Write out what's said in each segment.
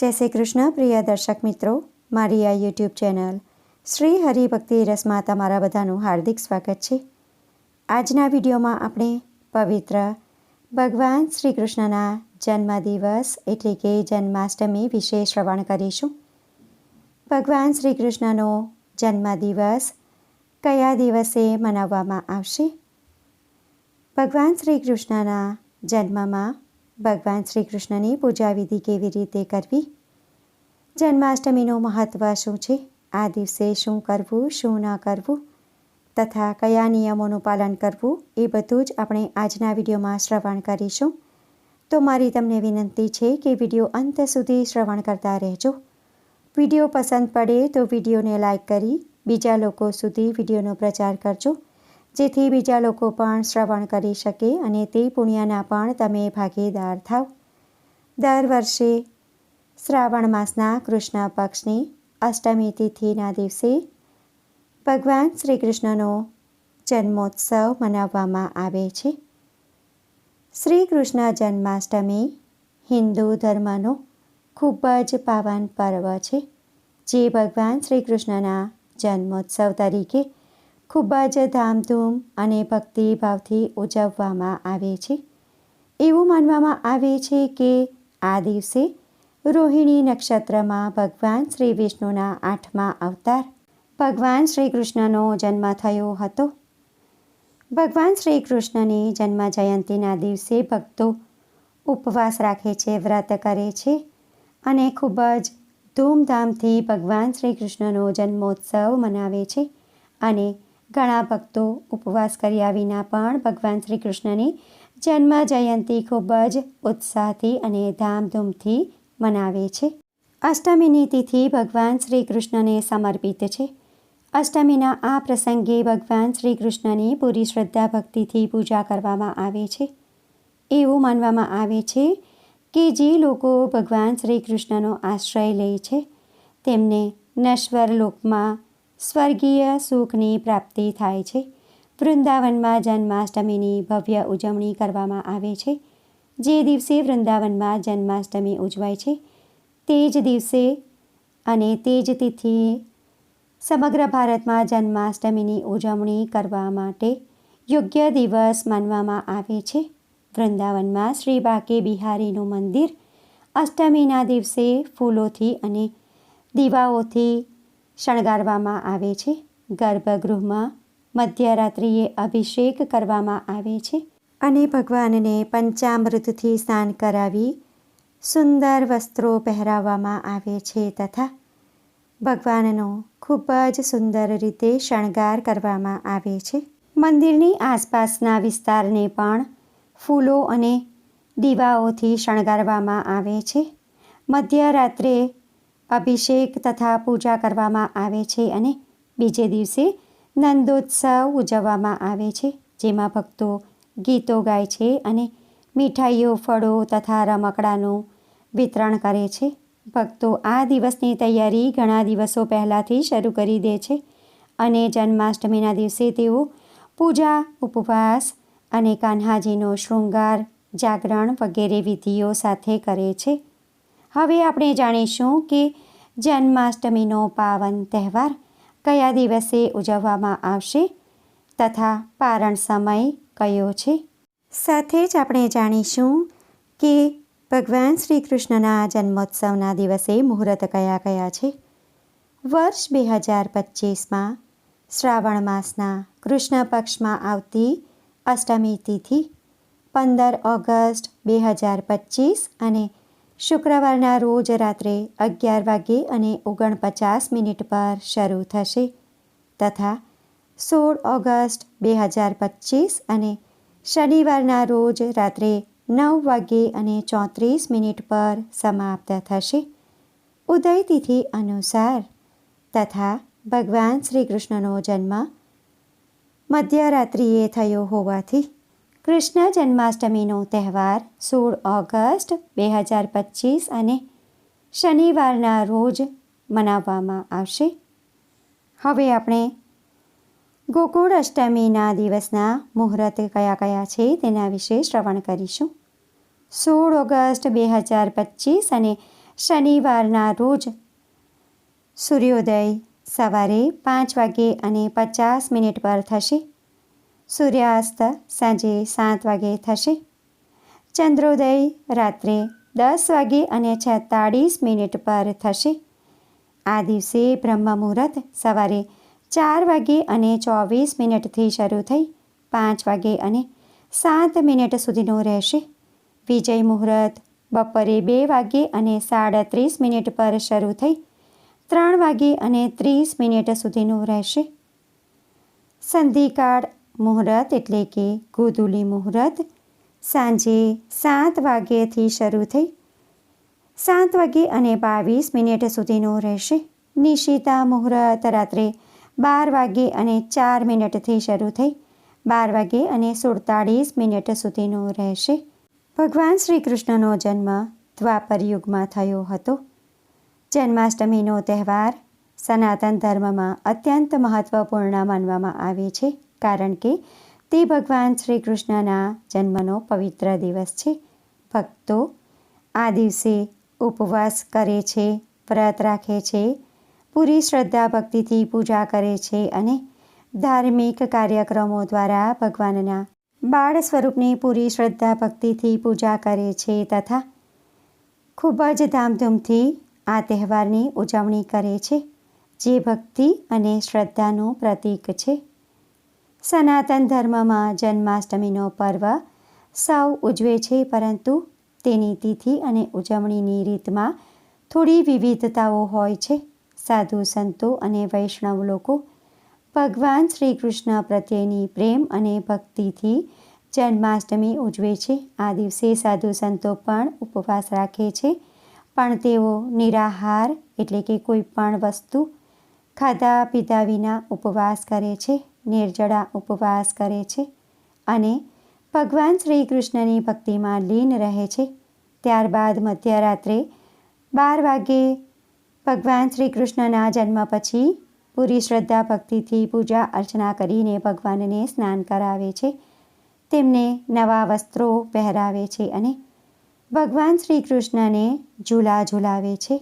જય શ્રી કૃષ્ણ, પ્રિય દર્શક મિત્રો, મારી આ યુટ્યુબ ચેનલ શ્રી હરિભક્તિ રસમાં તમારા બધાનું હાર્દિક સ્વાગત છે. આજના વિડીયોમાં આપણે પવિત્ર ભગવાન શ્રી કૃષ્ણના જન્મદિવસ એટલે કે જન્માષ્ટમી વિશે શ્રવણ કરીશું. ભગવાન શ્રી કૃષ્ણનો જન્મદિવસ કયા દિવસે મનાવવામાં આવશે? ભગવાન શ્રી કૃષ્ણના જન્મમાં ભગવાન શ્રી કૃષ્ણની પૂજા વિધિ કેવી રીતે કરવી? જન્માષ્ટમીનું મહત્ત્વ શું છે? આ દિવસે શું કરવું, શું ન કરવું? તથા કયા નિયમોનું પાલન કરવું? એ બધું જ આપણે આજના વિડીયોમાં શ્રવણ કરીશું. તો મારી તમને વિનંતી છે કે વીડિયો અંત સુધી શ્રવણ કરતા રહેજો. વીડિયો પસંદ પડે તો વિડીયોને લાઇક કરી બીજા લોકો સુધી વિડીયોનો પ્રચાર કરજો. જેથી બીજા લોકો પણ શ્રવણ કરી શકે અને તે પુણ્યના પણ તમે ભાગીદાર થાવ. દર વર્ષે શ્રાવણ માસના કૃષ્ણ પક્ષની અષ્ટમી તિથિના દિવસે ભગવાન શ્રી કૃષ્ણનો જન્મોત્સવ મનાવવામાં આવે છે. શ્રી કૃષ્ણ જન્માષ્ટમી હિન્દુ ધર્મનો ખૂબ જ પાવન પર્વ છે. જે ભગવાન શ્રી કૃષ્ણના જન્મોત્સવ તરીકે ખૂબ જ ધામધૂમ અને ભક્તિભાવથી ઉજવવામાં આવે છે. એવું માનવામાં આવે છે કે આ દિવસે રોહિણી નક્ષત્રમાં ભગવાન શ્રી વિષ્ણુના આઠમા અવતાર, ભગવાન શ્રી કૃષ્ણનો જન્મ થયો હતો. ભગવાન શ્રી કૃષ્ણની જન્મ જયંતિના દિવસે ભક્તો ઉપવાસ રાખે છે, વ્રત કરે છે અને ખૂબ જ ધૂમધામથી ભગવાન શ્રી કૃષ્ણનો જન્મોત્સવ મનાવે છે અને ઘણા ભક્તો ઉપવાસ કર્યા વિના પણ ભગવાન શ્રી કૃષ્ણની જન્મ જયંતિ ખૂબ જ ઉત્સાહથી અને ધામધૂમથી મનાવે છે. અષ્ટમીની તિથિ ભગવાન શ્રી કૃષ્ણને સમર્પિત છે. અષ્ટમીના આ પ્રસંગે ભગવાન શ્રી કૃષ્ણની પૂરી શ્રદ્ધા ભક્તિથી પૂજા કરવામાં આવે છે. એવું માનવામાં આવે છે કે જે લોકો ભગવાન શ્રી કૃષ્ણનો આશ્રય લે છે, તેમને નશ્વર લોકમાં સ્વર્ગીય સુખની પ્રાપ્તિ થાય છે. વૃંદાવનમાં જન્માષ્ટમીની ભવ્ય ઉજવણી કરવામાં આવે છે. જે દિવસે વૃંદાવનમાં જન્માષ્ટમી ઉજવાય છે, તે જ દિવસે અને તે જ તિથિએ સમગ્ર ભારતમાં જન્માષ્ટમીની ઉજવણી કરવા માટે યોગ્ય દિવસ માનવામાં આવે છે. વૃંદાવનમાં શ્રી બાકે બિહારીનું મંદિર અષ્ટમીના દિવસે ફૂલોથી અને દીવાઓથી શણગારવામાં આવે છે. ગર્ભગૃહમાં મધ્યરાત્રિએ અભિષેક કરવામાં આવે છે અને ભગવાનને પંચામૃતથી સ્નાન કરાવી સુંદર વસ્ત્રો પહેરાવવામાં આવે છે તથા ભગવાનનો ખૂબ જ સુંદર રીતે શણગાર કરવામાં આવે છે. મંદિરની આસપાસના વિસ્તારને પણ ફૂલો અને દીવાઓથી શણગારવામાં આવે છે. મધ્યરાત્રે અભિષેક તથા પૂજા કરવામાં આવે છે અને બીજે દિવસે નંદોત્સવ ઉજવવામાં આવે છે, જેમાં ભક્તો ગીતો ગાય છે અને મીઠાઈઓ, ફળો તથા રમકડાનું વિતરણ કરે છે. ભક્તો આ દિવસની તૈયારી ઘણા દિવસો પહેલાંથી શરૂ કરી દે છે અને જન્માષ્ટમીના દિવસે તેઓ પૂજા, ઉપવાસ અને કાન્હાજીનો શૃંગાર, જાગરણ વગેરે વિધિઓ સાથે કરે છે. હવે આપણે જાણીશું કે જન્માષ્ટમીનો પાવન તહેવાર કયા દિવસે ઉજવવામાં આવશે તથા પારણ સમય કયો છે? સાથે જ આપણે જાણીશું કે ભગવાન શ્રી કૃષ્ણના જન્મોત્સવના દિવસે મુહૂર્ત કયા કયા છે? વર્ષ બે હજાર પચીસમાં શ્રાવણ માસના કૃષ્ણ પક્ષમાં આવતી અષ્ટમી તિથિ પંદર ઓગસ્ટ બે હજાર પચીસ અને શુક્રવારના રોજ રાત્રે અગિયાર વાગે અને ઓગણપચાસ મિનિટ પર શરૂ થશે તથા સોળ ઓગસ્ટ બે હજાર પચીસ અને શનિવારના રોજ રાત્રે નવ વાગે અને ચોત્રીસ મિનિટ પર સમાપ્ત થશે. ઉદય તિથિ અનુસાર તથા ભગવાન શ્રી કૃષ્ણનો જન્મ મધ્યરાત્રિએ થયો હોવાથી કૃષ્ણ જન્માષ્ટમીનો તહેવાર સોળ ઓગસ્ટ બે હજાર પચીસ અને શનિવારના રોજ મનાવવામાં આવશે. હવે આપણે ગોકુળ અષ્ટમીના દિવસના મુહૂર્ત કયા કયા છે તેના વિશે શ્રવણ કરીશું. સોળ ઓગસ્ટ બે હજાર પચીસ અને શનિવારના રોજ સૂર્યોદય સવારે પાંચ વાગે અને પચાસ મિનિટ પર થશે. સૂર્યાસ્ત સાંજે સાત વાગે થશે. ચંદ્રોદય રાત્રે દસ વાગે અને છેતાળીસ મિનિટ પર થશે. આ દિવસે બ્રહ્મ મુહૂર્ત સવારે ચાર વાગે અને ચોવીસ મિનિટથી શરૂ થઈ પાંચ વાગે અને સાત મિનિટ સુધીનું રહેશે. વિજય મુહૂર્ત બપોરે બે વાગે અને સાડત્રીસ મિનિટ પર શરૂ થઈ ત્રણ વાગે અને ત્રીસ મિનિટ સુધીનું રહેશે. સંધિકાળ મુહૂર્ત એટલે કે ગોધુલી મુહૂર્ત. સાંજે સાત વાગ્યેથી શરૂ થઈ સાત વાગે અને બાવીસ મિનિટ સુધીનો રહેશે. નિશિતા મુહૂર્ત રાત્રે બાર વાગે અને ચાર મિનિટથી શરૂ થઈ બાર વાગે અને સુડતાળીસ મિનિટ સુધીનું રહેશે. ભગવાન શ્રી કૃષ્ણનો જન્મ દ્વાપર યુગમાં થયો હતો. જન્માષ્ટમીનો તહેવાર સનાતન ધર્મમાં અત્યંત મહત્ત્વપૂર્ણ માનવામાં આવે છે. કારણ કે તે ભગવાન શ્રી કૃષ્ણના જન્મનો પવિત્ર દિવસ છે. ભક્તો, આ દિવસે ઉપવાસ કરે છે, વ્રત રાખે છે, પૂરી શ્રદ્ધા ભક્તિથી પૂજા કરે છે અને ધાર્મિક કાર્યક્રમો દ્વારા ભગવાનના બાળ સ્વરૂપની પૂરી શ્રદ્ધા ભક્તિથી પૂજા કરે છે તથા ખૂબ જ ધામધૂમથી આ તહેવારની ઉજવણી કરે છે, જે ભક્તિ અને શ્રદ્ધાનું પ્રતીક છે. સનાતન ધર્મમાં જન્માષ્ટમીનો પર્વ સૌ ઉજવે છે, પરંતુ તેની તિથિ અને ઉજવણીની રીતમાં થોડી વિવિધતાઓ હોય છે. સાધુ સંતો અને વૈષ્ણવ લોકો ભગવાન શ્રી કૃષ્ણ પ્રત્યેની પ્રેમ અને ભક્તિથી જન્માષ્ટમી ઉજવે છે. આ દિવસે સાધુ સંતો પણ ઉપવાસ રાખે છે, પણ તેઓ નિરાહાર એટલે કે કોઈ પણ વસ્તુ ખાધા પીધા વિના ઉપવાસ કરે છે. નિર્જળા ઉપવાસ કરે છે અને ભગવાન શ્રી કૃષ્ણની ભક્તિમાં લીન રહે છે. ત્યારબાદ મધ્યરાત્રે બાર વાગે ભગવાન શ્રી કૃષ્ણના જન્મ પછી પૂરી શ્રદ્ધા ભક્તિથી પૂજા અર્ચના કરીને ભગવાનને સ્નાન કરાવે છે. તેમને નવા વસ્ત્રો પહેરાવે છે અને ભગવાન શ્રી કૃષ્ણને ઝૂલા ઝૂલાવે છે.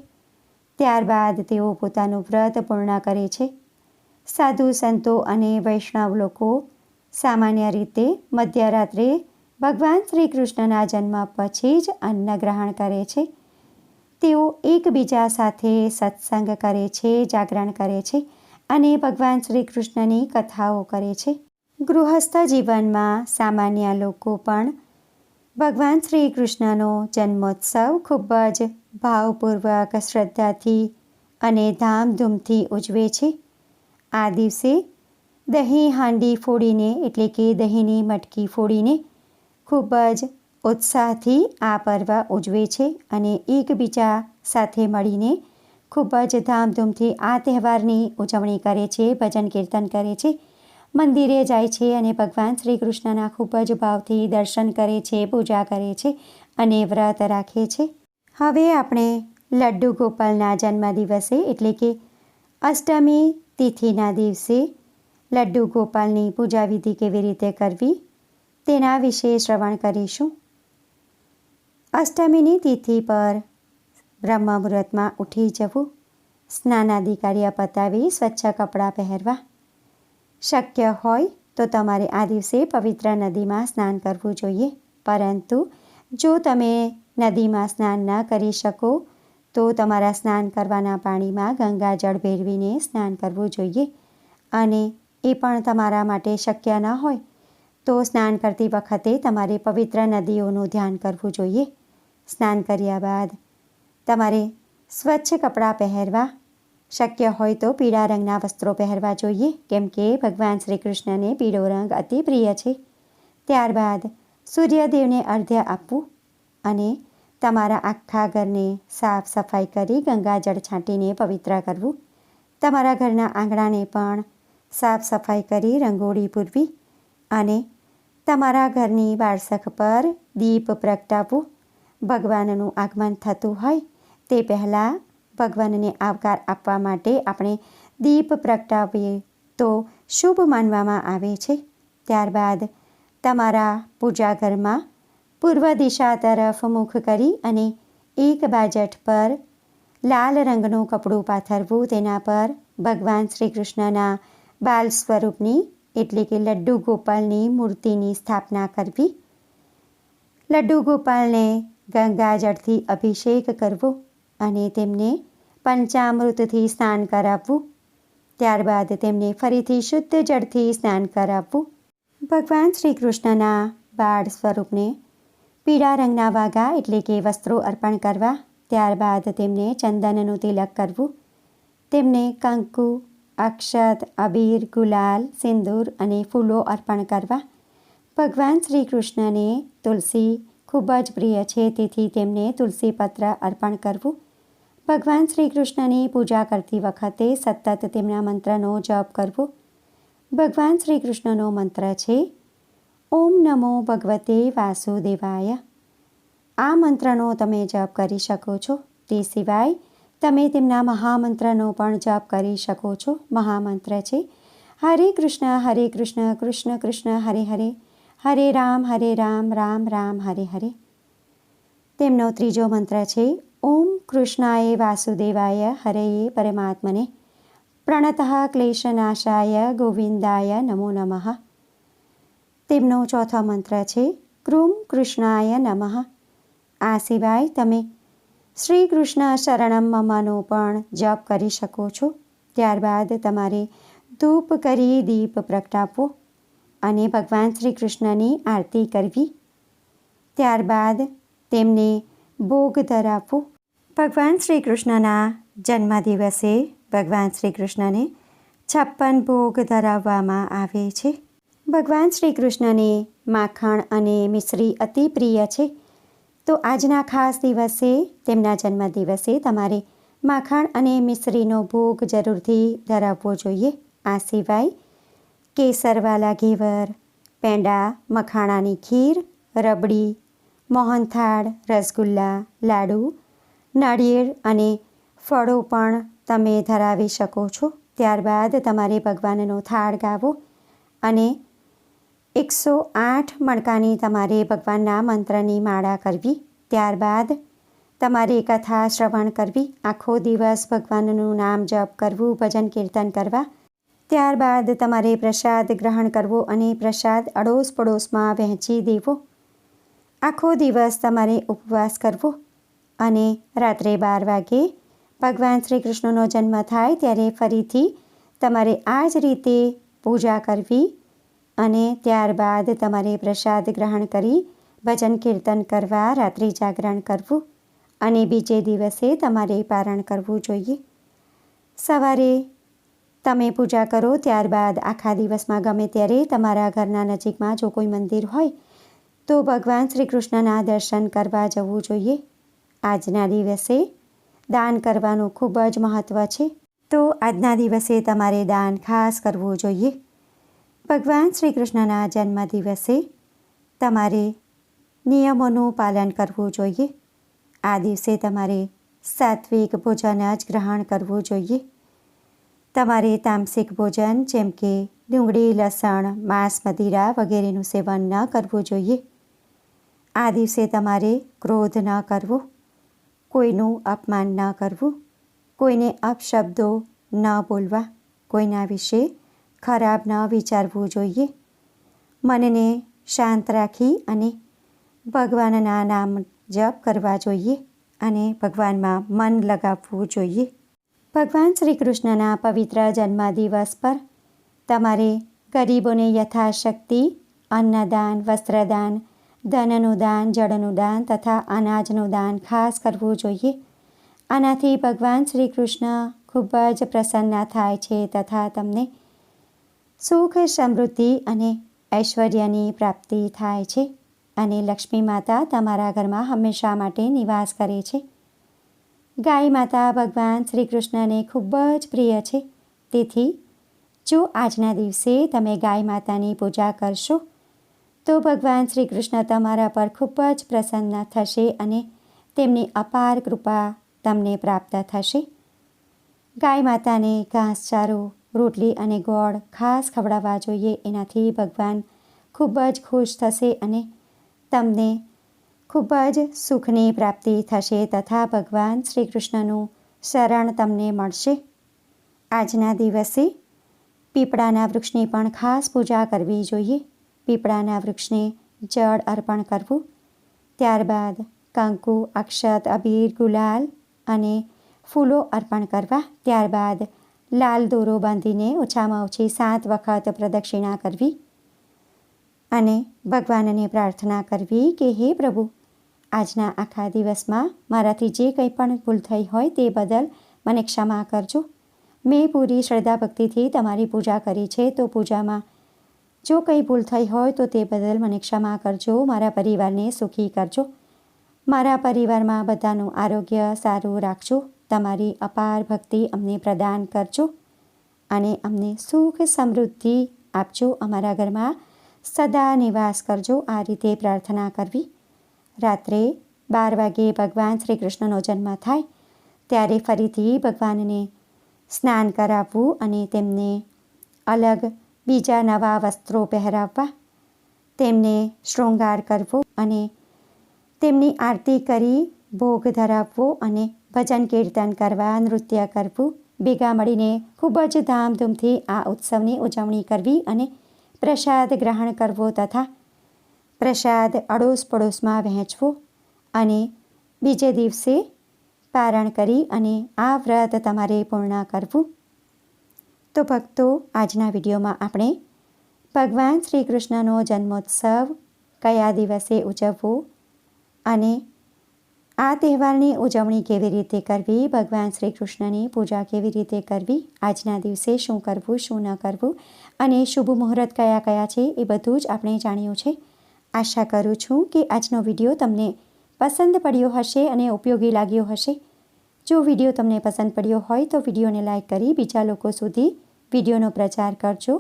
ત્યારબાદ તેઓ પોતાનું વ્રત પૂર્ણ કરે છે. સાધુ સંતો અને વૈષ્ણવ લોકો સામાન્ય રીતે મધ્યરાત્રે ભગવાન શ્રી કૃષ્ણના જન્મ પછી જ અન્ન ગ્રહણ કરે છે. તેઓ એકબીજા સાથે સત્સંગ કરે છે, જાગરણ કરે છે અને ભગવાન શ્રી કૃષ્ણની કથાઓ કરે છે. ગૃહસ્થ જીવનમાં સામાન્ય લોકો પણ ભગવાન શ્રી કૃષ્ણનો જન્મોત્સવ ખૂબ જ ભાવપૂર્વક, શ્રદ્ધાથી અને ધામધૂમથી ઉજવે છે. આ દિવસે દહીં હાંડી ફોડીને, એટલે કે દહીંની મટકી ફોડીને ખૂબ જ ઉત્સાહથી આ પર્વ ઉજવે છે અને એકબીજા સાથે મળીને ખૂબ જ ધામધૂમથી આ તહેવારની ઉજવણી કરે છે, ભજન કીર્તન કરે છે, મંદિરે જાય છે અને ભગવાન શ્રી કૃષ્ણના ખૂબ જ ભાવથી દર્શન કરે છે, પૂજા કરે છે અને વ્રત રાખે છે. હવે આપણે લડ્ડુ ગોપાલના જન્મદિવસે, એટલે કે અષ્ટમી તિથિના દિવસે લડ્ડુ ગોપાલની પૂજા વિધિ કેવી રીતે કરવી તેના વિશે શ્રવણ કરીશું. અષ્ટમીની તિથિ પર બ્રહ્મ મુહૂર્તમાં ઉઠી જવું સ્નાનાદિ કાર્ય પતાવી સ્વચ્છ કપડાં પહેરવા. શક્ય હોય તો તમારે આ દિવસે પવિત્ર નદીમાં સ્નાન કરવું જોઈએ. પરંતુ જો તમે નદીમાં સ્નાન ન કરી શકો તો તમારા સ્નાન કરવાના પાણીમાં ગંગાજળ ભેળવીને સ્નાન કરવું જોઈએ. અને એ પણ તમારા માટે શક્ય ન હોય, તો સ્નાન કરતી વખતે તમારે પવિત્ર નદીઓનું ધ્યાન કરવું જોઈએ. સ્નાન કર્યા બાદ તમારે સ્વચ્છ કપડાં પહેરવા, શક્ય હોય તો પીળા રંગના વસ્ત્રો પહેરવા જોઈએ, કેમ કે ભગવાન શ્રી કૃષ્ણને પીળો રંગ અતિ પ્રિય છે. ત્યારબાદ સૂર્યદેવને અર્ધ્ય આપવું અને તમારા આખા ઘરને સાફ સફાઈ કરી ગંગાજળ છાંટીને પવિત્ર કરવું. તમારા ઘરના આંગણાને પણ સાફ સફાઈ કરી રંગોળી પૂરવી અને તમારા ઘરની વારસખ પર દીપ પ્રગટાવવું. ભગવાનનું આગમન થતું હોય તે પહેલાં ભગવાનને આવકાર આપવા માટે આપણે દીપ પ્રગટાવીએ તો શુભ માનવામાં આવે છે. ત્યારબાદ તમારા પૂજા ઘરમાં પૂર્વ દિશા તરફ મુખ કરી અને એક બાજટ પર લાલ રંગનું કપડું પાથરવું, તેના પર ભગવાન શ્રી કૃષ્ણના બાલ સ્વરૂપની એટલે કે લડ્ડુ ગોપાલની મૂર્તિની સ્થાપના કરવી. લડ્ડુ ગોપાલને ગંગાજળથી અભિષેક કરવો અને તેમને પંચામૃતથી સ્નાન કરાવવું. ત્યારબાદ તેમને ફરીથી શુદ્ધ જળથી સ્નાન કરાવવું. ભગવાન શ્રી કૃષ્ણના બાળ સ્વરૂપને પીળા રંગના વાઘા એટલે કે વસ્ત્રો અર્પણ કરવા, ત્યારબાદ તેમને ચંદનનું તિલક કરવું. તેમને કંકુ, અક્ષત, અબીર, ગુલાલ, સિંદૂર અને ફૂલો અર્પણ કરવા. ભગવાન શ્રી કૃષ્ણને તુલસી ખૂબ જ પ્રિય છે, તેથી તેમને તુલસી પત્ર અર્પણ કરવું. ભગવાન શ્રી કૃષ્ણની પૂજા કરતી વખતે સતત તેમના મંત્રનો જપ કરવો. ભગવાન શ્રી કૃષ્ણનો મંત્ર છે નમો ભગવતે વાસુદેવાય. આ મંત્રનો તમે જપ કરી શકો છો. તે સિવાય તમે તેમના મહામંત્રનો પણ જપ કરી શકો છો. મહામંત્ર છે, હરે કૃષ્ણ હરે કૃષ્ણ કૃષ્ણ કૃષ્ણ, હરે હરે. હરે રામ હરે રામ રામ રામ, હરે હરે. તેમનો ત્રીજો મંત્ર છે, ઓમ કૃષ્ણાય વાસુદેવાય, હરયે પરમાત્મને. પ્રણત ક્લેશનાશાય ગોવિંદાય નમો નમઃ. તેમનો ચોથો મંત્ર છે, કૃમ કૃષ્ણાય નમઃ. આ સિવાય તમે શ્રી કૃષ્ણ શરણમ મમાનો પણ જપ કરી શકો છો. ત્યારબાદ તમારે ધૂપ કરી દીપ પ્રગટાવવો અને ભગવાન શ્રી કૃષ્ણની આરતી કરવી. ત્યારબાદ તેમને ભોગ ધરાવવો. ભગવાન શ્રી કૃષ્ણના જન્મદિવસે ભગવાન શ્રી કૃષ્ણને છપ્પન ભોગ ધરાવવામાં આવે છે. ભગવાન શ્રી કૃષ્ણને માખણ અને મિશ્રી અતિ પ્રિય છે. તો આજના ખાસ દિવસે, તેમના જન્મદિવસે તમારે માખણ અને મિશ્રીનો ભોગ જરૂરથી ધરાવવો જોઈએ. આ સિવાય કેસરવાલા ઘેવર, પેંડા, મખાણાની ખીર, રબડી, મોહનથાળ, રસગુલ્લા, લાડુ, નાળિયેર અને ફળો પણ તમે ધરાવી શકો છો. ત્યારબાદ તમારે ભગવાનનો થાળ ગાવો અને એકસો આઠ મણકાની તમારે ભગવાનના મંત્રની માળા કરવી. ત્યારબાદ તમારે કથા શ્રવણ કરવી. આખો દિવસ ભગવાનનું નામ જપ કરવું, ભજન કીર્તન કરવા. ત્યારબાદ તમારે પ્રસાદ ગ્રહણ કરવો અને પ્રસાદ અડોશ પડોશમાં વહેંચી દેવો. આખો દિવસ તમારે ઉપવાસ કરવો અને રાત્રે બાર વાગે ભગવાન શ્રી કૃષ્ણનો જન્મ થાય ત્યારે ફરીથી તમારે આ જ રીતે પૂજા કરવી. અને ત્યારબાદ તમારે પ્રસાદ ગ્રહણ કરી ભજન કીર્તન કરવા રાત્રિ જાગરણ કરવું અને બીજે દિવસે તમારે પારણ કરવું જોઈએ. સવારે તમે પૂજા કરો, ત્યારબાદ આખા દિવસમાં ગમે ત્યારે તમારા ઘરના નજીકમાં જો કોઈ મંદિર હોય, તો ભગવાન શ્રી કૃષ્ણના દર્શન કરવા જવું જોઈએ. આજના દિવસે દાન કરવાનું ખૂબ જ મહત્ત્વ છે. તો આજના દિવસે તમારે દાન ખાસ કરવું જોઈએ. ભગવાન શ્રી કૃષ્ણના જન્મ દિવસે તમારે નિયમોનું પાલન કરવું જોઈએ. આ દિવસે તમારે સાત્વિક ભોજન જ ગ્રહણ કરવું જોઈએ. તમારે તામસિક ભોજન જેમ કે ડુંગળી, લસણ, માંસ, મદિરા વગેરેનું સેવન ન કરવું જોઈએ. આ દિવસે તમારે ક્રોધ ન કરવો, કોઈનું અપમાન ન કરવું, કોઈને અપશબ્દો ન બોલવા, કોઈના વિશે ખરાબ ન વિચારવું જોઈએ. મનને શાંત રાખી અને ભગવાનના નામ જપ કરવા જોઈએ અને ભગવાનમાં મન લગાવવું જોઈએ. ભગવાન શ્રી કૃષ્ણના પવિત્ર જન્મદિવસ પર તમારે ગરીબોને યથાશક્તિ, અન્નદાન, વસ્ત્રદાન, ધનનું દાન, જળનું દાન તથા અનાજનું દાન ખાસ કરવું જોઈએ. આનાથી ભગવાન શ્રી કૃષ્ણ ખૂબ જ પ્રસન્ન થાય છે તથા તમને સુખ, સમૃદ્ધિ અને ઐશ્વર્યની પ્રાપ્તિ થાય છે અને લક્ષ્મી માતા તમારા ઘરમાં હંમેશા માટે નિવાસ કરે છે. ગાય માતા ભગવાન શ્રી કૃષ્ણને ખૂબ જ પ્રિય છે. તેથી, જો આજના દિવસે તમે ગાય માતાની પૂજા કરશો, તો ભગવાન શ્રી કૃષ્ણ તમારા પર ખૂબ જ પ્રસન્ન થશે અને તેમની અપાર કૃપા તમને પ્રાપ્ત થશે. ગાય માતાને ઘાસચારો રોટલી અને ગોળ ખાસ ખવડાવવા જોઈએ. એનાથી ભગવાન ખૂબ જ ખુશ થશે અને તમને ખૂબ જ સુખની પ્રાપ્તિ થશે તથા ભગવાન શ્રી કૃષ્ણનું શરણ તમને મળશે. આજના દિવસે પીપળાના વૃક્ષની પણ ખાસ પૂજા કરવી જોઈએ. પીપળાના વૃક્ષને જળ અર્પણ કરવું. ત્યારબાદ કંકુ, અક્ષત, અબીર, ગુલાલ અને ફૂલો અર્પણ કરવા. ત્યારબાદ લાલ દોરો બાંધીને ઓછામાં ઓછી સાત વખત પ્રદક્ષિણા કરવી અને ભગવાનને પ્રાર્થના કરવી કે, હે પ્રભુ, આજના આખા દિવસમાં મારાથી જે કંઈ પણ ભૂલ થઈ હોય તે બદલ મને ક્ષમા કરજો. મેં પૂરી શ્રદ્ધા ભક્તિથી તમારી પૂજા કરી છે, તો પૂજામાં જો કંઈ ભૂલ થઈ હોય તો તે બદલ મને ક્ષમા કરજો, મારા પરિવારને સુખી કરજો. મારા પરિવારમાં બધાનું આરોગ્ય સારું રાખજો. તમારી અપાર ભક્તિ અમને પ્રદાન કરજો અને અમને સુખ સમૃદ્ધિ આપજો. અમારા ઘરમાં સદા નિવાસ કરજો. આ રીતે પ્રાર્થના કરવી. રાત્રે બાર વાગે ભગવાન શ્રી કૃષ્ણનો જન્મ થાય, ત્યારે ફરીથી ભગવાનને સ્નાન કરાવવું અને તેમને અલગ બીજા નવા વસ્ત્રો પહેરાવવા, તેમને શૃંગાર કરવો અને તેમની આરતી કરી ભોગ ધરાવવો અને ભજન કીર્તન કરવા, નૃત્ય કરવું ભેગા મળીને ખૂબ જ ધામધૂમથી આ ઉત્સવની ઉજવણી કરવી અને પ્રસાદ ગ્રહણ કરવો તથા પ્રસાદ અડોશ પડોશમાં વહેંચવો અને બીજે દિવસે પારણ કરી અને આ વ્રત તમારે પૂર્ણ કરવું. તો ભક્તો, આજના વિડીયોમાં આપણે ભગવાન શ્રી કૃષ્ણનો જન્મોત્સવ કયા દિવસે ઉજવવો અને આ તહેવારની ઉજવણી કેવી રીતે કરવી? ભગવાન શ્રી કૃષ્ણની પૂજા કેવી રીતે કરવી? આજના દિવસે શું કરવું, શું ન કરવું? અને શુભ મુહૂર્ત કયા કયા છે? એ બધું જ આપણે જાણ્યું છે. આશા કરું છું કે આજનો વીડિયો તમને પસંદ પડ્યો હશે અને ઉપયોગી લાગ્યો હશે. જો વીડિયો તમને પસંદ પડ્યો હોય તો વિડીયોને લાઇક કરી બીજા લોકો સુધી વિડીયોનો પ્રચાર કરજો,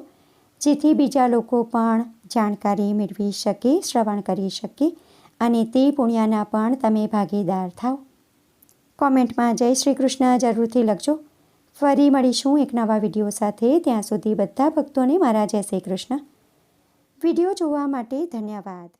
જેથી બીજા લોકો પણ જાણકારી મેળવી શકે, શ્રવણ કરી શકે અને તે પુણ્યના પણ તમે ભાગીદાર થાઓ કોમેન્ટમાં જય શ્રી કૃષ્ણ જરૂરથી લખજો. ફરી મળીશું એક નવા વીડિયો સાથે. ત્યાં સુધી બધા ભક્તોને મારા જય શ્રી કૃષ્ણ. વીડિયો જોવા માટે ધન્યવાદ.